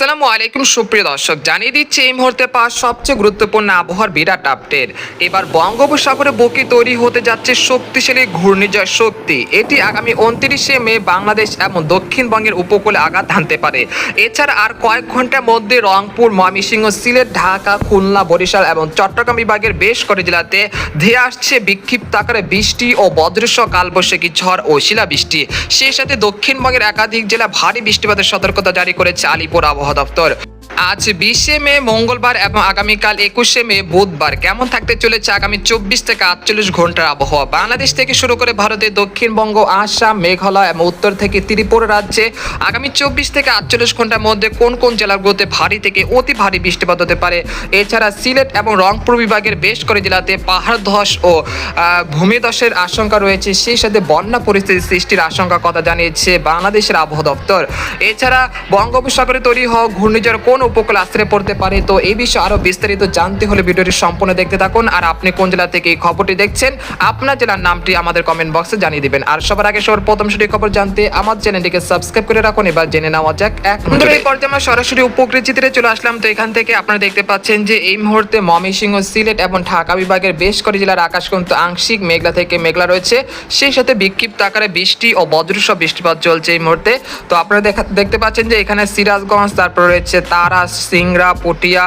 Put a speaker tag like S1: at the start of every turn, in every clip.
S1: আসসালামু আলাইকুম, সুপ্রিয় দর্শক। জানিয়ে দিচ্ছি, এই মুহূর্তে পাওয়া সবচেয়ে গুরুত্বপূর্ণ আবহাওয়ার বিরাট আপডেট এবার বঙ্গোপসাগরে বুকে তৈরি হতে যাচ্ছে শক্তিশালী ঘূর্ণিঝড় শক্তি। এটি আগামী উনত্রিশে মে বাংলাদেশ এবং দক্ষিণবঙ্গের উপকূলে আঘাত হানতে পারে। এছাড়া আর কয়েক ঘণ্টার মধ্যে রংপুর, ময়মনসিংহ, সিলেট, ঢাকা, খুলনা, বরিশাল এবং চট্টগ্রাম বিভাগের বেশ করে জেলাতে ধেয়ে আসছে বিক্ষিপ্ত আকারে বৃষ্টি ও বজ্রসহ কালবৈশাখী ঝড় ও শিলাবৃষ্টি। সেই সাথে দক্ষিণবঙ্গের একাধিক জেলা ভারী বৃষ্টিপাতের সতর্কতা জারি করেছে আলিপুর আবহাওয়া। দপ্তর আজ বিশে মে, মঙ্গলবার এবং আগামীকাল একুশে মে, বুধবার। কেমন থাকতে চলেছে আগামী চব্বিশ থেকে আটচল্লিশ ঘণ্টার আবহাওয়া? বাংলাদেশ থেকে শুরু করে ভারতের দক্ষিণবঙ্গ, আসাম, মেঘালয় এবং উত্তর থেকে ত্রিপুরা রাজ্যে আগামী চব্বিশ থেকে আটচল্লিশ ঘণ্টার মধ্যে কোন কোন জেলাগুলোতে ভারী থেকে অতি ভারী বৃষ্টিপাত হতে পারে? এছাড়া সিলেট এবং রংপুর বিভাগের বেশ করে জেলাতে পাহাড় ধস ও ভূমিধসের আশঙ্কা রয়েছে। সেই সাথে বন্যা পরিস্থিতি সৃষ্টির আশঙ্কা কথা জানিয়েছে বাংলাদেশের আবহাওয়া দপ্তর। এছাড়া বঙ্গোপসাগরে তৈরি হওয়া ঘূর্ণিঝড় কোন উপকূল আশ্রয় পড়তে পারে তো এই বিষয়ে আরও বিস্তারিত জানতে হলে ভিডিওটি সম্পূর্ণ দেখতে থাকুন। আর আপনি কোন জেলা থেকে এই খবরটি দেখছেন আপনার জেলার নামটি আমাদের কমেন্ট বক্সে জানিয়ে দিবেন। আর সবার আগে সবার প্রথম সঠিক খবর জানতে আমার চ্যানেলটিকে সাবস্ক্রাইব করে রাখুন এবার জেনে নেওয়া যাক এক পর্যায়ে আমরা সরাসরি উপকৃত চিত্রে চলে আসলাম তো এখান থেকে আপনারা দেখতে পাচ্ছেন যে এই মুহূর্তে ময়মনসিংহ সিলেট এবং ঢাকা বিভাগের বেশ করে জেলার আকাশ কিন্তু আংশিক মেঘলা থেকে মেঘলা রয়েছে। সেই সাথে বিক্ষিপ্ত আকারে বৃষ্টি ও বজ্রসহ বৃষ্টিপাত চলছে এই মুহূর্তে। তো আপনারা দেখা দেখতে পাচ্ছেন যে এখানে সিরাজগঞ্জ তারপর রয়েছে তারা সিংড়া, পটিয়া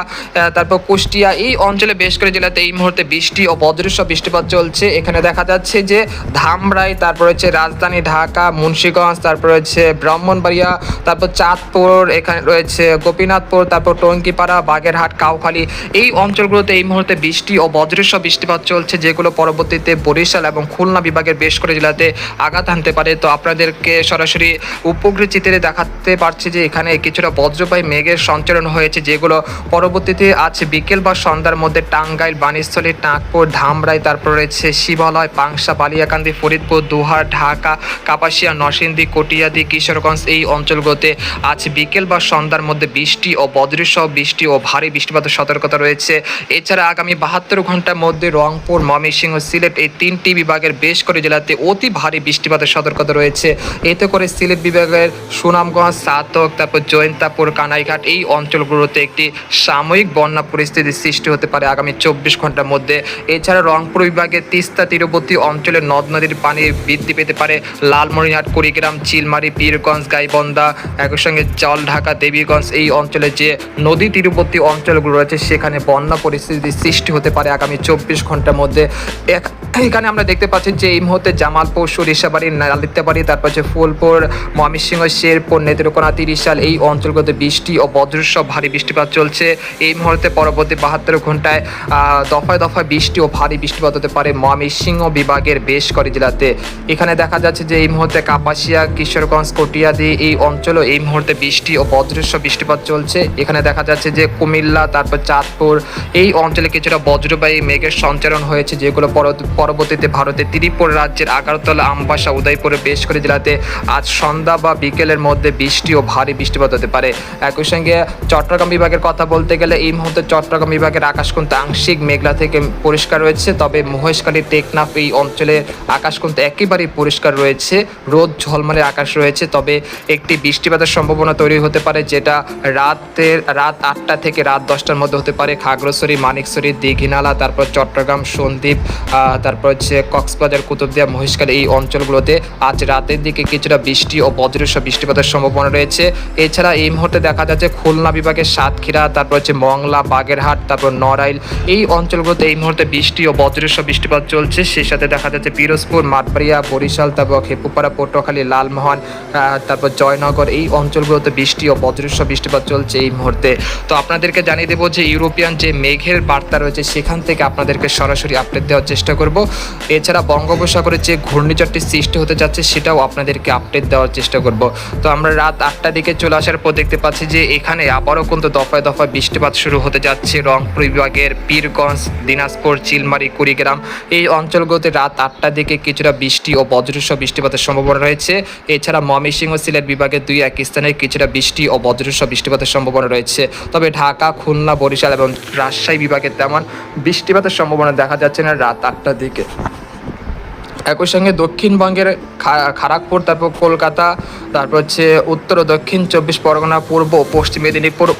S1: তারপর কুষ্টিয়া এই অঞ্চলে বেশ করে জেলাতে এই মুহূর্তে বৃষ্টি ও বজ্রসহ বৃষ্টিপাত চলছে। এখানে দেখা যাচ্ছে যে ধামরাই, তারপর হচ্ছে রাজধানী ঢাকা, মুন্সিগঞ্জ, তারপর হচ্ছে ব্রাহ্মণবাড়িয়া, তারপর চাঁদপুর, এখানে রয়েছে গোপীনাথপুর, তারপর টঙ্কিপাড়া বাগেরহাট, কাউখালী। এই অঞ্চলগুলোতে এই মুহূর্তে বৃষ্টি ও বজ্রসহ বৃষ্টিপাত চলছে, যেগুলো পরবর্তীতে বরিশাল এবং খুলনা বিভাগের বেশ করে জেলাতে আঘাত হানতে পারে। তো আপনাদেরকে সরাসরি উপগ্রহ চিত্রে দেখাতে পারছি যে এখানে কিছুটা বজ্রবাহী মেঘের সঞ্চালন হয়েছে, যেগুলো পরবর্তীতে আজ বিকেল বা সন্ধ্যার মধ্যে টাঙ্গাইল বানিস্থলী নাগপুর, ধামরাই, তারপর রয়েছে শিবালয় পাংশা বালিয়াকান্দি, ফরিদপুর, দুহার, ঢাকা, কাপাসিয়া, নরসিংদী, কটিয়াদি, কিশোরগঞ্জ এই অঞ্চলগুলোতে আজ বিকেল বা সন্ধ্যার মধ্যে বৃষ্টি ও বজ্রসহ বৃষ্টি ও ভারী বৃষ্টিপাতের সতর্কতা রয়েছে। এছাড়া আগামী বাহাত্তর ঘণ্টার মধ্যে রংপুর, ময়মনসিংহ, সিলেট এই তিনটি বিভাগের বেশ করে জেলাতে অতি ভারী বৃষ্টিপাতের সতর্কতা রয়েছে। এতে করে সিলেট বিভাগের সুনামগঞ্জ, সাতক, তারপর জয়ন্তাপুর কানাইঘাট এই অঞ্চলগুলোতে একটি সাময়িক বন্যা পরিস্থিতির সৃষ্টি হতে পারে আগামী চব্বিশ ঘণ্টার মধ্যে। এছাড়া রংপুর বিভাগে তিস্তা তীরবর্তী অঞ্চলে নদ নদীর পানি বৃদ্ধি পেতে পারে। লালমনিরহাট, কুড়িগ্রাম, চিলমারি, পীরগঞ্জ, গাইবন্ধা একই সঙ্গে জল ঢাকা দেবীগঞ্জ এই অঞ্চলে যে নদী তীরবর্তী অঞ্চলগুলো রয়েছে, সেখানে বন্যা পরিস্থিতির সৃষ্টি হতে পারে আগামী চব্বিশ ঘণ্টার মধ্যে। এক- এখানে আমরা দেখতে পাচ্ছি যে এই মুহূর্তে জামালপুর, সরিষাবাড়ি, নালিতাবাড়ি, তারপর হচ্ছে ফুলপুর, ময়মনসিংহ, শেরপুর, নেত্রকোনা, তিরিশাল এই অঞ্চলগুলোতে বৃষ্টি ও বজ্রসহ ভারী বৃষ্টিপাত চলছে। এই মুহূর্তে পরবর্তী বাহাত্তর ঘন্টায় দফায় দফায় বৃষ্টি ও ভারী বৃষ্টিপাত হতে পারে ময়মনসিংহ বিভাগের বেশ করে জেলাতে। এখানে দেখা যাচ্ছে যে এই মুহূর্তে কাপাসিয়া, কিশোরগঞ্জ, কটিয়াদি এই অঞ্চলও এই মুহূর্তে বৃষ্টি ও বজ্রসহ বৃষ্টিপাত চলছে। এখানে দেখা যাচ্ছে যে কুমিল্লা, তারপর চাঁদপুর এই অঞ্চলে কিছুটা বজ্রবাহী মেঘের সঞ্চারণ হয়েছে, যেগুলো পর- পরবর্তীতে ভারতের ত্রিপুরা রাজ্যের আগারতলা আমবাসা উদয়পুরে বেশ করে জেলাতে আজ সন্ধ্যা বা বিকেলের মধ্যে বৃষ্টি ও ভারী বৃষ্টিপাত হতে পারে। একই সঙ্গে চট্টগ্রাম বিভাগের কথা বলতে গেলে এই মুহূর্তে চট্টগ্রাম বিভাগের আকাশ আংশিক মেঘলা থেকে পরিষ্কার রয়েছে তবে মহেশখালী টেকনাফ এই অঞ্চলে আকাশ কিন্তু একেবারেই পরিষ্কার রয়েছে। রোদ ঝলমলে আকাশ রয়েছে তবে একটি বৃষ্টিপাতের সম্ভাবনা তৈরি হতে পারে যেটা রাতের রাত আটটা থেকে রাত দশটার মধ্যে হতে পারে। খাগড়াছড়ি মানিকছড়ি দীঘিনালা তারপর চট্টগ্রাম সন্দ্বীপ আহ, তারপর হচ্ছে কক্সবাজার, কুতুবদিয়া, মহেশখালী এই অঞ্চলগুলোতে আজ রাতের দিকে কিছুটা বৃষ্টি ও বজ্রসহ বৃষ্টিপাতের সম্ভাবনা রয়েছে। এছাড়া এই মুহূর্তে দেখা যাচ্ছে খুলনা বিভাগের সাতক্ষীরা, তারপর হচ্ছে মংলা, বাগেরহাট, তারপর নড়াইল এই অঞ্চলগুলোতে এই মুহূর্তে বৃষ্টি ও বজ্রসহ বৃষ্টিপাত চলছে। সেই সাথে দেখা যাচ্ছে পিরোজপুর, মাঠবাড়িয়া, বরিশাল, তারপর খেপুপাড়া, পটুয়াখালী, লালমোহন তারপর জয়নগর এই অঞ্চলগুলোতে বৃষ্টি ও বজ্রসহ বৃষ্টিপাত চলছে এই মুহূর্তে। তো আপনাদেরকে জানিয়ে দেবো যে ইউরোপিয়ান যে মেঘের বার্তা রয়েছে, সেখান থেকে আপনাদেরকে সরাসরি আপডেট দেওয়ার চেষ্টা করব। এছাড়া বঙ্গোপসাগরে যে ঘূর্ণিঝড়টি সৃষ্টি হতে যাচ্ছে সেটাও আপনাদেরকে আপডেট দেওয়ার চেষ্টা করব। তো আমরা রাত আটটার দিকে চলে আসার পর দেখতে পাচ্ছি যে এখানে আবারও কিন্তু দফায় দফায় বৃষ্টিপাত শুরু হতে যাচ্ছে। রংপুর বিভাগের পীরগঞ্জ, দিনাজপুর, চিলমারি, কুড়িগ্রাম এই অঞ্চলগুলোতে রাত আটটার দিকে কিছুটা বৃষ্টি ও বজ্রসহ বৃষ্টিপাতের সম্ভাবনা রয়েছে। এছাড়া ময়মনসিংহ সিলেট বিভাগের দুই এক স্থানে কিছুটা বৃষ্টি ও বজ্রসহ বৃষ্টিপাতের সম্ভাবনা রয়েছে। তবে ঢাকা, খুলনা, বরিশাল এবং রাজশাহী বিভাগে তেমন বৃষ্টিপাতের সম্ভাবনা দেখা যাচ্ছে না। রাত আটটার দিকে একই সঙ্গে দক্ষিণবঙ্গের খা- খড়গপুর তারপর কলকাতা, তারপর হচ্ছে উত্তর ও দক্ষিণ চব্বিশ পরগনা, পূর্ব পশ্চিম মেদিনীপুর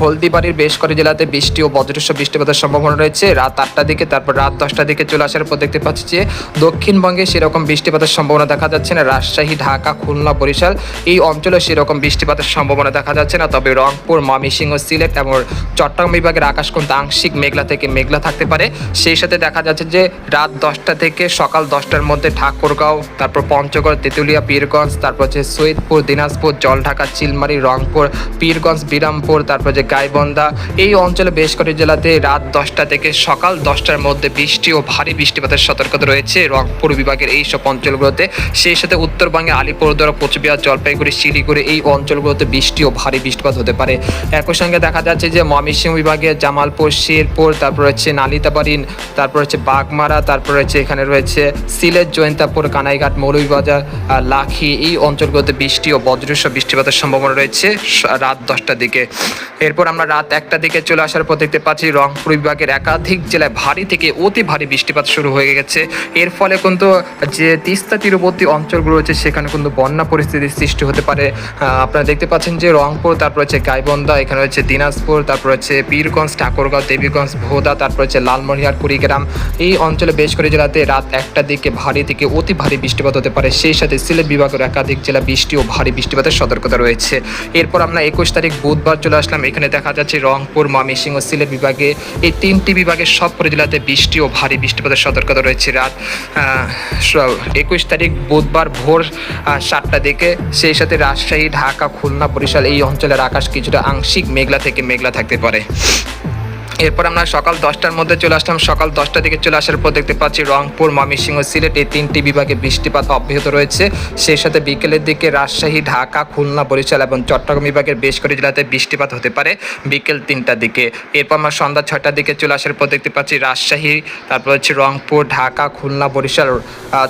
S1: হলদিবাড়ির বেশ কয়েক জেলাতে বৃষ্টি ও বজ্রস্ব বৃষ্টিপাতের সম্ভাবনা রয়েছে। রাত আটটা দিকে, তারপর রাত দশটার দিকে চলে আসার পর দেখতে পাচ্ছি যে দক্ষিণবঙ্গে সেরকম বৃষ্টিপাতের সম্ভাবনা দেখা যাচ্ছে না। রাজশাহী, ঢাকা, খুলনা, বরিশাল এই অঞ্চলে সেরকম বৃষ্টিপাতের সম্ভাবনা দেখা যাচ্ছে না। তবে রংপুর, ময়মনসিংহ, সিলেট এবং চট্টগ্রাম বিভাগের আকাশ কিন্তু আংশিক মেঘলা থেকে মেঘলা থাকতে পারে। সেই সাথে দেখা যাচ্ছে যে রাত দশটা থেকে সকাল দশটার মধ্যে ঠাকুরগাঁও, তারপর পঞ্চগড়, তেঁতুলিয়া, পীরগঞ্জ, তারপর হচ্ছে সৈয়দপুর, দিনাজপুর, জলঢাকা, চিলমারি, রংপুর, পীরগঞ্জ, বিরামপুর, তারপর যে গাইবন্ধা। এই অঞ্চলে বেশ কয়েকটি জেলাতে রাত দশটা থেকে সকাল দশটার মধ্যে বৃষ্টি ও ভারী বৃষ্টিপাতের সতর্কতা রয়েছে রংপুর বিভাগের এই সব অঞ্চলগুলোতে। সেই সাথে উত্তরবঙ্গে আলিপুরদুয়ার, কোচবিহার, জলপাইগুড়ি, শিলিগুড়ি এই অঞ্চলগুলোতে বৃষ্টি ও ভারী বৃষ্টিপাত হতে পারে। একই সঙ্গে দেখা যাচ্ছে যে ময়মনসিংহ বিভাগের জামালপুর, শেরপুর, তারপর হচ্ছে নালিতাবাড়ি, তারপর হচ্ছে বাগমারা, তারপর হচ্ছে এখানে রয়েছে সিলেট, জয়ন্তাপুর, কানাইঘাট, মৌলভীবাজার লাখি এই অঞ্চলগুলোতে বৃষ্টি ও বজ্রস্ব বৃষ্টিপাতের সম্ভাবনা রয়েছে রাত দশটার দিকে। এরপর আমরা রাত একটার দিকে চলে আসার পর দেখতে পাচ্ছি, রংপুর বিভাগের একাধিক জেলায় ভারী থেকে অতি ভারী বৃষ্টিপাত শুরু হয়ে গেছে। এর ফলে কিন্তু যে তিস্তা তীরবর্তী অঞ্চলগুলো রয়েছে, সেখানে কিন্তু বন্যা পরিস্থিতির সৃষ্টি হতে পারে। আপনারা দেখতে পাচ্ছেন যে রংপুর, তারপর হচ্ছে গাইবন্ধা, এখানে রয়েছে দিনাজপুর, তারপর হচ্ছে পীরগঞ্জ, ঠাকুরগাঁও, দেবীগঞ্জ, ভোদা, তারপর হচ্ছে লালমনিরহাট, কুড়িগ্রাম। এই অঞ্চলে বেশ করে জেলাতে রাত একটার দিকে ভারী থেকে অতি ভারী বৃষ্টিপাত হতে পারে। সেই সাথে সিলেট বিভাগের একাধিক জেলা বৃষ্টি ও ভারী বৃষ্টিপাতের সতর্কতা রয়েছে। এরপর আমরা একুশ তারিখ বুধবার চলে আসলাম। এখানে দেখা যাচ্ছে রংপুর, ময়মনসিংহ সিলেট বিভাগে এই তিনটি বিভাগের সব জেলাতে বৃষ্টি ও ভারী বৃষ্টিপাতের সতর্কতা রয়েছে। রাত একুশ তারিখ বুধবার ভোর সাতটা দিকে সেই সাথে রাজশাহী, ঢাকা, খুলনা, বরিশাল এই অঞ্চলের আকাশ কিছুটা আংশিক মেঘলা থেকে মেঘলা থাকতে পারে। এরপর আমরা সকাল দশটার মধ্যে চলে আসলাম। সকাল দশটা দিকে চলে আসার পর দেখতে পাচ্ছি রংপুর, ময়মনসিংহ সিলেট এই তিনটি বিভাগে বৃষ্টিপাত অব্যাহত রয়েছে। সেই সাথে বিকেলের দিকে রাজশাহী, ঢাকা, খুলনা, বরিশাল এবং চট্টগ্রাম বিভাগের বেশ কয়েকটি জেলাতে বৃষ্টিপাত হতে পারে বিকেল তিনটার দিকে। এরপর আমরা সন্ধ্যা ছটার দিকে চলে আসার পর দেখতে পাচ্ছি রাজশাহী, তারপর হচ্ছে রংপুর, ঢাকা, খুলনা, বরিশাল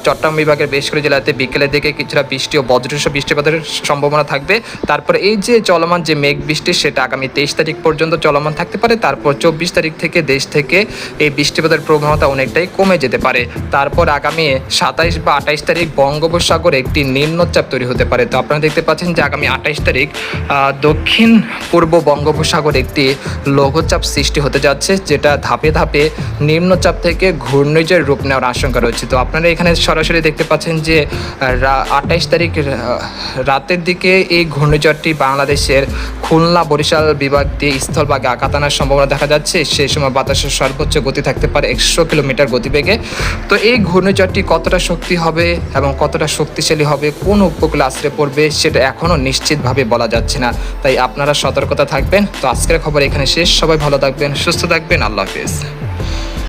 S1: চট্টগ্রাম বিভাগের বেশ কয়েকটি জেলাতে বিকেলের দিকে কিছুটা বৃষ্টি ও বজ্রস্ব বৃষ্টিপাতের সম্ভাবনা থাকবে। তারপর এই যে চলমান যে মেঘ বৃষ্টি, সেটা আগামী তেইশ তারিখ পর্যন্ত চলমান থাকতে পারে। তারপর চব্বিশ তারিখ থেকে দেশ থেকে এই বৃষ্টিপাতের প্রবণতা অনেকটাই কমে যেতে পারে। তারপর আগামী সাতাইশ বা আঠাইশ তারিখ বঙ্গোপসাগরে একটি নিম্নচাপ তৈরি হতে পারে। তো আপনারা দেখতে পাচ্ছেন যে আগামী আঠাইশ তারিখ দক্ষিণ পূর্ব বঙ্গোপসাগরে একটি লঘুচাপ সৃষ্টি হতে যাচ্ছে, যেটা ধাপে ধাপে নিম্নচাপ থেকে ঘূর্ণিঝড় রূপ নেওয়ার আশঙ্কা রয়েছে। তো আপনারা এখানে সরাসরি দেখতে পাচ্ছেন যে আঠাইশ তারিখ রাতের দিকে এই ঘূর্ণিঝড়টি বাংলাদেশের খুলনা বরিশাল বিভাগ দিয়ে স্থলভাগে আঘাত আনার সম্ভাবনা দেখা যাচ্ছে সেই সময় বাতাসের সর্বোচ্চ গতি থাকতে পারে একশো কিলোমিটার গতিবেগে। তো এই ঘূর্ণিঝড়টি কতটা শক্তি হবে এবং কতটা শক্তিশালী হবে, কোন উপকূলে আশ্রয় পড়বে, সেটা এখনও নিশ্চিতভাবে বলা যাচ্ছে না। তাই আপনারা সতর্কতা থাকবেন। তো আজকের খবর এখানে শেষ। সবাই ভালো থাকবেন, সুস্থ থাকবেন। আল্লাহ হাফিজ।